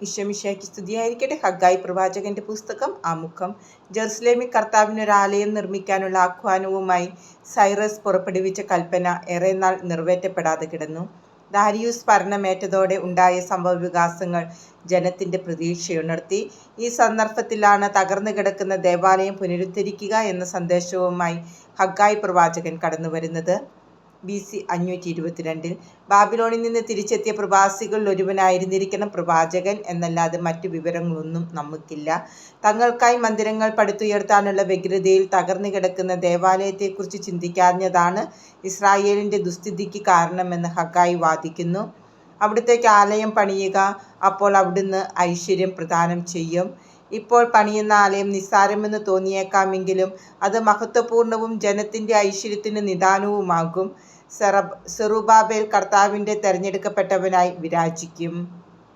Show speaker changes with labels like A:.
A: ഈശോമിശിഹായ്ക്ക് സ്തുതിയായിരിക്കട്ടെ ഹഗ്ഗായി പ്രവാചകന്റെ പുസ്തകം ആമുഖം. ജെറുസലേമിൽ കർത്താവിനൊരാലയം നിർമ്മിക്കാനുള്ള ആഹ്വാനവുമായി സൈറസ് പുറപ്പെടുവിച്ച കൽപ്പന ഏറെ നാൾ നിറവേറ്റപ്പെടാതെ കിടന്നു. ദാരിയൂസ് ഭരണമേറ്റതോടെ ഉണ്ടായ സംഭവ വികാസങ്ങൾ ജനത്തിന്റെ പ്രതീക്ഷയുണർത്തി ഈ സന്ദർഭത്തിലാണ് തകർന്നു കിടക്കുന്ന ദേവാലയം പുനരുദ്ധരിക്കുക എന്ന സന്ദേശവുമായി ഹഗായ് പ്രവാചകൻ കടന്നുവരുന്നത്. ബി സി അഞ്ഞൂറ്റി ഇരുപത്തിരണ്ടിൽ. ബാബിലോണിൽ നിന്ന് തിരിച്ചെത്തിയ പ്രവാസികളിൽ ഒരുവനായിരുന്നിരിക്കണം പ്രവാചകൻ എന്നല്ലാതെ മറ്റു വിവരങ്ങളൊന്നും നമുക്കില്ല. തങ്ങൾക്കായി മന്ദിരങ്ങൾ പടുത്തുയർത്താനുള്ള വ്യഗ്രതയിൽ തകർന്നു കിടക്കുന്ന ദേവാലയത്തെക്കുറിച്ച് ചിന്തിക്കാഞ്ഞതാണ് ഇസ്രായേലിന്റെ ദുസ്ഥിതിക്ക് കാരണമെന്ന് ഹക്കായി വാദിക്കുന്നു. അവിടുത്തേക്ക് ആലയം പണിയുക അപ്പോൾ അവിടുന്ന് ഐശ്വര്യം പ്രദാനം ചെയ്യും. ഇപ്പോൾ പണിയുന്ന ആലയം നിസ്സാരമെന്ന് തോന്നിയേക്കാമെങ്കിലും അത് മഹത്വപൂർണവും ജനത്തിന്റെ ഐശ്വര്യത്തിന് നിദാനവുമാകും. സെറബ് സെറുബാബേൽ കർത്താവിന്റെ തെരഞ്ഞെടുക്കപ്പെട്ടവനായി വിരാജിക്കും.